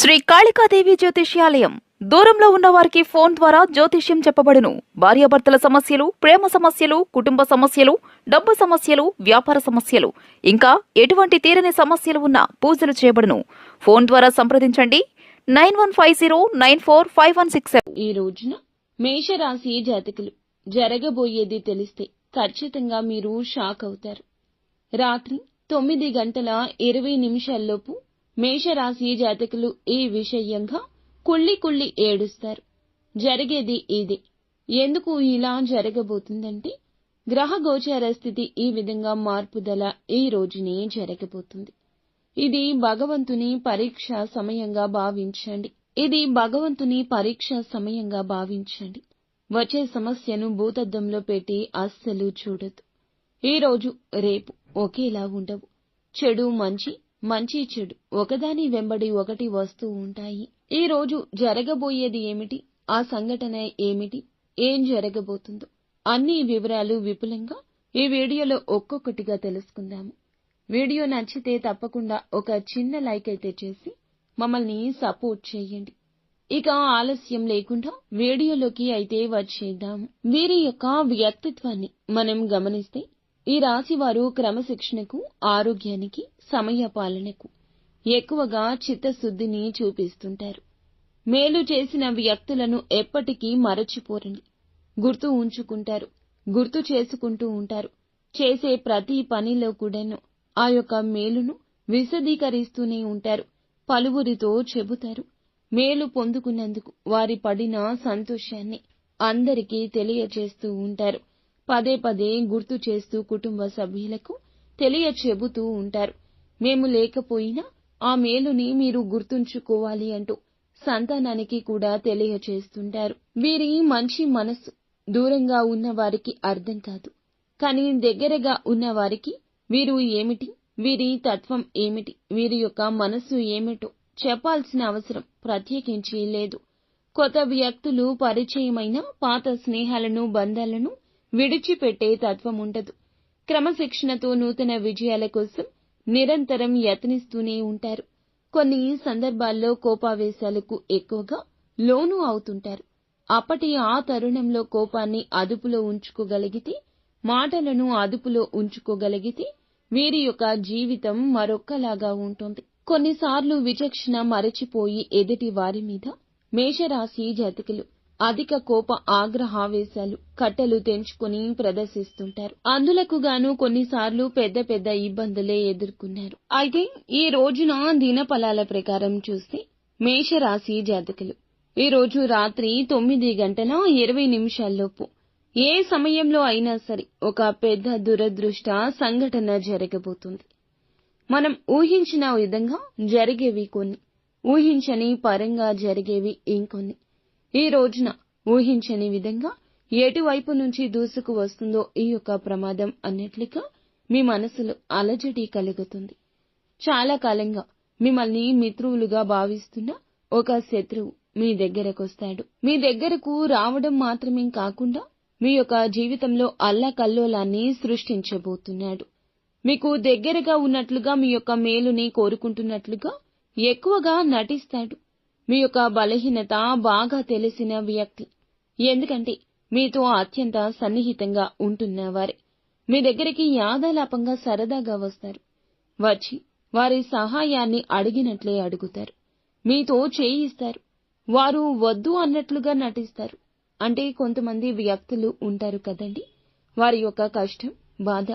శ్రీ కాళికాదేవి జ్యోతిష్యాలయం. దూరంలో ఉన్న వారికి ఫోన్ ద్వారా జ్యోతిష్యం చెప్పబడును. భార్యాభర్తల సమస్యలు ప్రేమ సమస్యలు కుటుంబ సమస్యలు డబ్బు సమస్యలు వ్యాపార సమస్యలు. ఇంకా ఎటువంటి తీరని సమస్యలు ఉన్నా పూజలు చేయబడును. ఫోన్ ద్వారా సంప్రదించండి. Nine one five zero nine four five one six ఈ రోజున మేషరాశి జాతకులు జరగబోయేది తెలిస్తే ఖచ్చితంగా మీరు షాక్ అవుతారు. రాత్రి తొమ్మిది గంటల ఇరవై నిమిషాల్లోపు మేషరాశి జాతకులు ఈ విషయంగా కుళ్ళి కుళ్ళి ఏడుస్తారు. జరిగేది ఇది. ఎందుకు ఇలా జరగబోతుందంటే గ్రహ గోచార స్థితి ఈ విధంగా మార్పుదల ఈ రోజునే జరగబోతుంది. ఇది భగవంతుని పరీక్ష సమయంగా భావించండి. ఇది భగవంతుని పరీక్ష సమయంగా భావించండి. వచ్చే సమస్యను భూతద్దంలో పెట్టి అస్సలు చూడదు ఈ రోజు రేపు ఒకేలా ఉండవు. చెడు మంచి మంచి చెడు. ఒకదాని వెంబడి ఒకటి వస్తూ ఉంటాయి. ఈ రోజు జరగబోయేది ఏమిటి? ఆ సంఘటన ఏమిటి? ఏం జరగబోతుందో. అన్ని వివరాలు విపులంగా ఈ వీడియోలో ఒక్కొక్కటిగా తెలుసుకుందాము. వీడియో నచ్చితే తప్పకుండా ఒక చిన్న లైక్ అయితే చేసి మమ్మల్ని సపోర్ట్ చేయండి. ఇక ఆలస్యం లేకుండా వీడియోలోకి అయితే వచ్చేద్దాం. వీరి యొక్క వ్యక్తిత్వాన్ని మనం గమనిస్తే ఈ రాశి వారు క్రమశిక్షణకు ఆరోగ్యానికి సమయ పాలనకు ఎక్కువగా చిత్తశుద్ధిని చూపిస్తుంటారు. మేలు చేసిన వ్యక్తులను ఎప్పటికీ మరచిపోరని గుర్తు ఉంచుకుంటారు. గుర్తు చేసుకుంటూ ఉంటారు. చేసే ప్రతి పనిలో కూడాను ఆ యొక్క మేలును విశదీకరిస్తూనే ఉంటారు. పలువురితో చెబుతారు. మేలు పొందుకున్నందుకు వారి పడిన సంతోషాన్ని అందరికీ తెలియచేస్తూ ఉంటారు. పదే పదే గుర్తు చేస్తూ కుటుంబ సభ్యులకు తెలియచెబుతూ ఉంటారు. మేము లేకపోయినా ఆ మేలుని మీరు గుర్తుంచుకోవాలి అంటూ సంతానానికి కూడా తెలియచేస్తుంటారు. వీరి మంచి మనస్సు దూరంగా ఉన్న వారికి అర్థం కాదు. కానీ దగ్గరగా ఉన్న వారికి వీరు ఏమిటి? వీరి తత్వం ఏమిటి? వీరి యొక్క మనస్సు ఏమిటో చెప్పాల్సిన అవసరం ప్రత్యేకించి లేదు. కొత్త వ్యక్తులు పరిచయమైన పాత స్నేహాలను బంధాలను విడిచిపెట్టే తత్వం ఉండదు. క్రమశిక్షణతో నూతన విజయాల కోసం నిరంతరం యత్నిస్తూనే ఉంటారు. కొన్ని సందర్భాల్లో కోపావేశాలకు ఎక్కువగా లోను అవుతుంటారు. అప్పటి ఆ తరుణంలో కోపాన్ని అదుపులో ఉంచుకోగలిగితే మాటలను అదుపులో ఉంచుకోగలిగితే వీరి యొక్క జీవితం మరొక్కలాగా ఉంటుంది. కొన్నిసార్లు విచక్షణ మరచిపోయి ఎదుటి వారి మీద మేషరాశి జాతకులు అధిక కోప ఆగ్రహావేశాలు కట్టెలు తెంచుకుని ప్రదర్శిస్తుంటారు. అందులకు గాను కొన్నిసార్లు పెద్ద పెద్ద ఇబ్బందులే ఎదుర్కొన్నారు. అయితే ఈ రోజున దినఫలాల ప్రకారం చూస్తే మేషరాశి జాతకులు. ఈ రోజు రాత్రి తొమ్మిది గంటల ఇరవై నిమిషాల్లోపు. ఏ సమయంలో అయినా సరే ఒక పెద్ద దురదృష్ట సంఘటన జరగబోతుంది. మనం ఊహించిన విధంగా జరిగేవి కొన్ని. ఊహించని పరంగా జరిగేవి ఇంకొన్ని. ఈ రోజున ఊహించని విధంగా ఎటువైపు నుంచి దూసుకు వస్తుందో ఈ యొక్క ప్రమాదం అన్నట్లుగా మీ మనసులో అలజడి కలుగుతుంది. చాలా కాలంగా మిమ్మల్ని మిత్రువులుగా భావిస్తున్న ఒక శత్రువు మీ దగ్గరకొస్తాడు మీ దగ్గరకు రావడం మాత్రమే కాకుండా మీ యొక్క జీవితంలో అల్లకల్లోలాన్ని సృష్టించబోతున్నాడు. మీకు దగ్గరగా ఉన్నట్లుగా మీ యొక్క మేలుని కోరుకుంటున్నట్లుగా ఎక్కువగా నటిస్తాడు. మీ యొక్క బలహీనత బాగా తెలిసిన వ్యక్తి. ఎందుకంటే మీతో అత్యంత సన్నిహితంగా ఉంటున్నవారే మీ దగ్గరికి యాదాలాపంగా సరదాగా వస్తారు. వచ్చి వారి సహాయాన్ని అడిగినట్లే అడుగుతారు. మీతో చేయిస్తారు. వారు వద్దు అన్నట్లుగా నటిస్తారు. అంటే కొంతమంది వ్యక్తులు ఉంటారు కదండి. వారి యొక్క కష్టం బాధ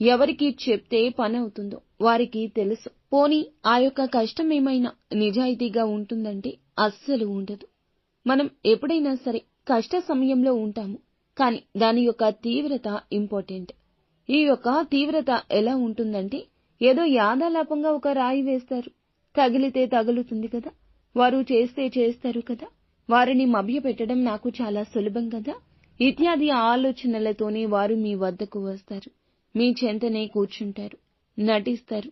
ఎవరికి చెప్తే పని అవుతుందో వారికి తెలుసు. పోనీ ఆ యొక్క కష్టం ఏమైనా నిజాయితీగా ఉంటుందంటే అస్సలు ఉండదు. మనం ఎప్పుడైనా సరే కష్ట సమయంలో ఉంటాము కానీ దాని యొక్క తీవ్రత ఇంపార్టెంట్. ఈ యొక్క తీవ్రత ఎలా ఉంటుందంటే ఏదో యాదాలాపంగా ఒక రాయి వేస్తారు. తగిలితే తగులుతుంది కదా? వారు చేస్తే చేస్తారు కదా? వారిని మభ్యపెట్టడం నాకు చాలా సులభం కదా? ఇత్యాది ఆలోచనలతోనే వారు మీ వద్దకు వస్తారు. మీ చెంతనే కూర్చుంటారు నటిస్తారు.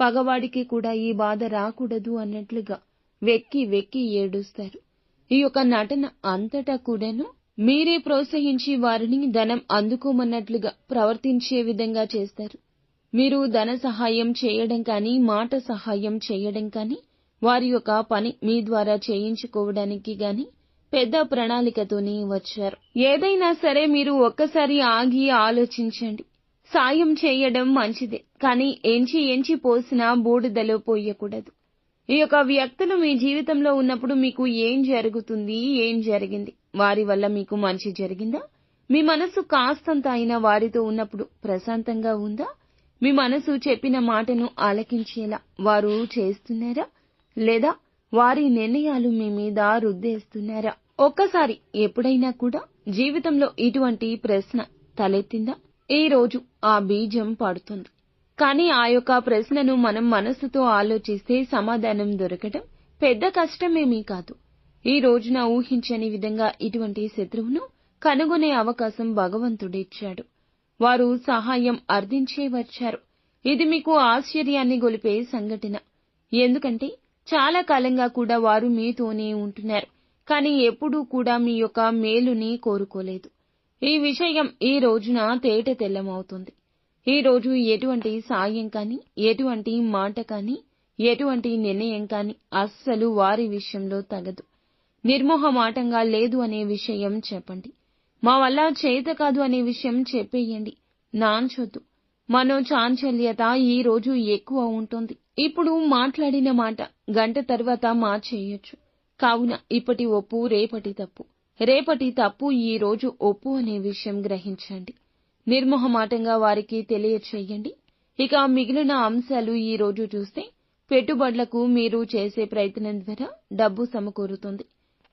పగవాడికి కూడా ఈ బాధ రాకూడదు అన్నట్లుగా వెక్కి వెక్కి ఏడుస్తారు. ఈ యొక్క నటన అంతటా కూడాను మీరే ప్రోత్సహించి వారిని ధనం అందుకోమన్నట్లుగా ప్రవర్తించే విధంగా చేస్తారు. మీరు ధన సహాయం చేయడం కానీ మాట సహాయం చేయడం కానీ వారి యొక్క పని మీ ద్వారా చేయించుకోవడానికి గాని పెద్ద ప్రణాళికతోనే వచ్చారు. ఏదైనా సరే మీరు ఒక్కసారి ఆగి ఆలోచించండి. సాయం చేయడం మంచిదే. కానీ ఎంచి ఎంచి పోసిన బూడిదలో పోయకూడదు. ఈ యొక్క వ్యక్తులు మీ జీవితంలో ఉన్నప్పుడు మీకు ఏం జరుగుతుంది ఏం జరిగింది? వారి వల్ల మీకు మంచి జరిగిందా? మీ మనసు కాస్తంత అయినా వారితో ఉన్నప్పుడు ప్రశాంతంగా ఉందా? మీ మనసు చెప్పిన మాటను ఆలకించేలా వారు చేస్తున్నారా? లేదా వారి నిర్ణయాలు మీ మీద రుద్దేస్తున్నారా? ఒక్కసారి ఎప్పుడైనా కూడా జీవితంలో ఇటువంటి ప్రశ్న తలెత్తిందా? ఈ రోజు ఆ బీజం పడుతుంది. కానీ ఆ యొక్క ప్రశ్నను మనం మనస్సుతో ఆలోచిస్తే సమాధానం దొరకటం పెద్ద కష్టమేమీ కాదు. ఈ రోజున ఊహించని విధంగా ఇటువంటి శత్రువును కనుగొనే అవకాశం భగవంతుడిచ్చాడు వారు సహాయం అర్థించే వచ్చారు. ఇది మీకు ఆశ్చర్యాన్ని గొలిపే సంఘటన. ఎందుకంటే చాలా కాలంగా కూడా వారు మీతోనే ఉంటున్నారు. కానీ ఎప్పుడూ కూడా మీ యొక్క మేలుని కోరుకోలేదు. ఈ విషయం ఈ రోజున తేట తెల్లమవుతుంది. ఈ రోజు ఎటువంటి సాయం కాని ఎటువంటి మాట కాని ఎటువంటి నిర్ణయం కాని అస్సలు వారి విషయంలో తగదు. నిర్మోహమాటంగా లేదు అనే విషయం చెప్పండి. మా వల్ల చేత కాదు అనే విషయం చెప్పేయండి. నాంచొద్దు. మనో చాంచల్యత ఈ రోజు ఎక్కువ ఉంటుంది. ఇప్పుడు మాట్లాడిన మాట గంట తర్వాత మార్చేయొచ్చు. కావున ఇప్పటి ఒప్పు రేపటి తప్పు. రేపటి తప్పు ఈ రోజు ఒప్పు అనే విషయం గ్రహించండి. నిర్మోహమాటంగా వారికి తెలియచేయండి. ఇక మిగిలిన అంశాలు ఈ రోజు చూస్తే పెట్టుబడులకు మీరు చేసే ప్రయత్నం ద్వారా డబ్బు సమకూరుతుంది.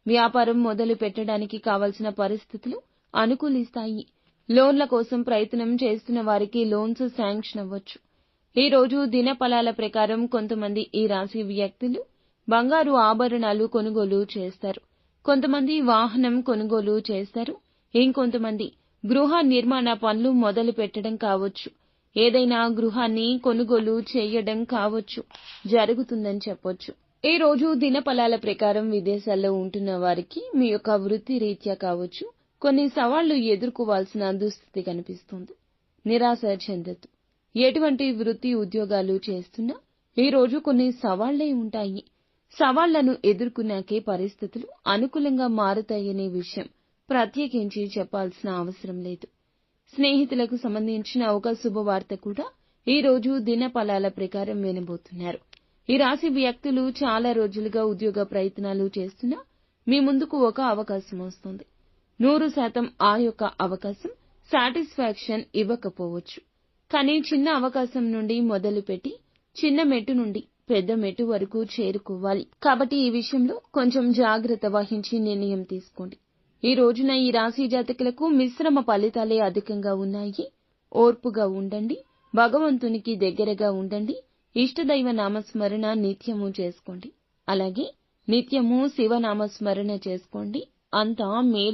వ్యాపారం మొదలు పెట్టడానికి కావలసిన పరిస్థితులు అనుకూలిస్తాయి. లోన్ల కోసం ప్రయత్నం చేస్తున్న వారికి లోన్స్ శాంక్షన్ అవ్వచ్చు. ఈ రోజు దినఫలాల ప్రకారం కొంతమంది ఈ రాశి వ్యక్తులు బంగారు ఆభరణాలు కొనుగోలు చేస్తారు. కొంతమంది వాహనం కొనుగోలు చేస్తారు ఇంకొంతమంది గృహ నిర్మాణ పనులు మొదలు పెట్టడం కావచ్చు. ఏదైనా గృహాన్ని కొనుగోలు చేయడం కావచ్చు జరుగుతుందని చెప్పొచ్చు. ఈ రోజు దినఫలాల ప్రకారం విదేశాల్లో ఉంటున్న వారికి మీ యొక్క వృత్తి రీత్యా కావచ్చు. కొన్ని సవాళ్ళు ఎదుర్కోవాల్సిన దుస్థితి కనిపిస్తుంది. నిరాశ చెందద్దు. ఎటువంటి వృత్తి ఉద్యోగాలు చేస్తున్నా ఈ రోజు కొన్ని సవాళ్ళే ఉంటాయి. సవాళ్ళను ఎదుర్కొన్నాకే పరిస్థితులు అనుకూలంగా మారుతాయనే విషయం ప్రత్యేకించి చెప్పాల్సిన అవసరం లేదు. స్నేహితులకు సంబంధించిన ఒక శుభవార్త కూడా ఈ రోజు దినఫలాల ప్రకారం వినబోతున్నారు. ఈ రాశి వ్యక్తులు చాలా రోజులుగా ఉద్యోగ ప్రయత్నాలు చేస్తున్నా మీ ముందుకు ఒక అవకాశం వస్తుంది. నూరు శాతం ఆ యొక్క అవకాశం సాటిస్ఫాక్షన్ ఇవ్వకపోవచ్చు. కానీ చిన్న అవకాశం నుండి మొదలుపెట్టి చిన్న మెట్టు నుండి పెద్ద మెట్టు వరకు చేరుకోవాలి. కాబట్టి ఈ విషయంలో కొంచెం జాగ్రత్త వహించి నిర్ణయం తీసుకోండి. ఈ రోజున ఈ రాశి జాతకులకు మిశ్రమ ఫలితాలే అధికంగా ఉన్నాయి. ఓర్పుగా ఉండండి. భగవంతునికి దగ్గరగా ఉండండి. ఇష్టదైవ నామస్మరణ నిత్యము చేసుకోండి. అలాగే నిత్యము శివనామస్మరణ చేసుకోండి. అంతా మేలు